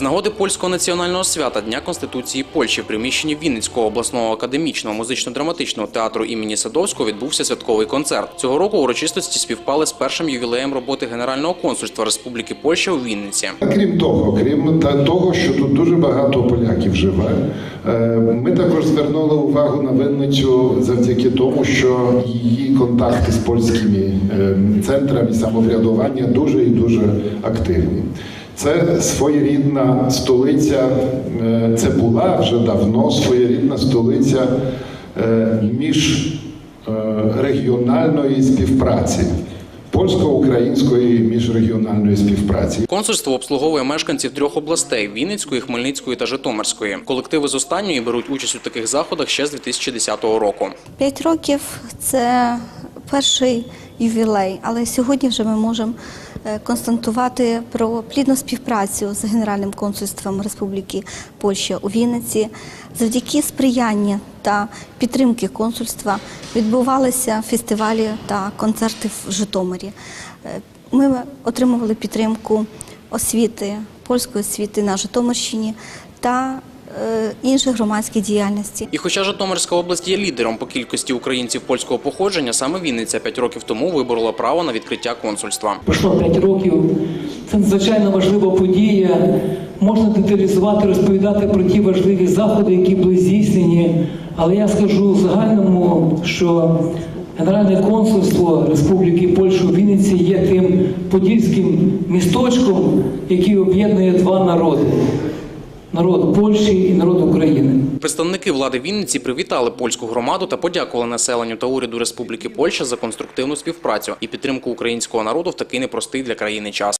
З нагоди польського національного свята Дня Конституції Польщі в приміщенні Вінницького обласного академічного музично-драматичного театру імені Садовського відбувся святковий концерт. Цього року урочистості співпали з першим ювілеєм роботи Генерального консульства Республіки Польща у Вінниці. Крім того, крім того, що тут дуже багато поляків живе, е, ми також звернули увагу на Винницю завдяки тому, що її контакти з польськими е, центрами самоврядування дуже і дуже активні. Це своєрідна столиця, е, це була вже давно своєрідна столиця е, міжрегіональної співпраці, польсько-української міжрегіональної співпраці. Консульство обслуговує мешканців трьох областей Вінницької, Хмельницької та Житомирської. Колективи з останньої беруть участь у таких заходах ще з 2010 року. П'ять років це перший ювілей, але сьогодні вже ми можемо е, констатувати про плідну співпрацю з Генеральним консульством Республіки Польща у Вінниці. Завдяки сприяння та підтримки консульства відбувалися фестивалі та концерти в Житомирі. Е, Ми отримували підтримку освіти, польської освіти на Житомирщині та інших громадських діяльності. І хоча Житомирська область є лідером по кількості українців польського походження, саме Вінниця 5 років тому виборола право на відкриття консульства. Пройшло 5 років. Це надзвичайно важлива подія. Можна деталізувати, розповідати про ті важливі заходи, які були здійснені. Але я скажу в загальному, що Генеральне консульство Республіки Польща у Вінниці є тим подільським місточком, який об'єднує два народи: народ Польщі і народ України. Представники влади Вінниці привітали польську громаду та подякували населенню та уряду Республіки Польща за конструктивну співпрацю і підтримку українського народу в такий непростий для країни час.